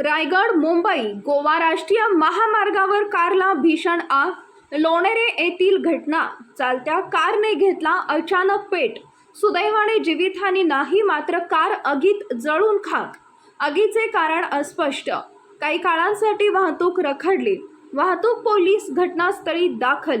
रायगड मुंबई गोवा राष्ट्रीय महामार्गावर कारला भीषण आग. लोणेरे येथील घटना. चालत्या कारने घेतला अचानक पेट. सुदैवाने जीवितहानी नाही मात्र कार आगीत जळून खाक. आगीचे कारण अस्पष्ट. काही काळांसाठी वाहतूक रखडली. वाहतूक पोलीस घटनास्थळी दाखल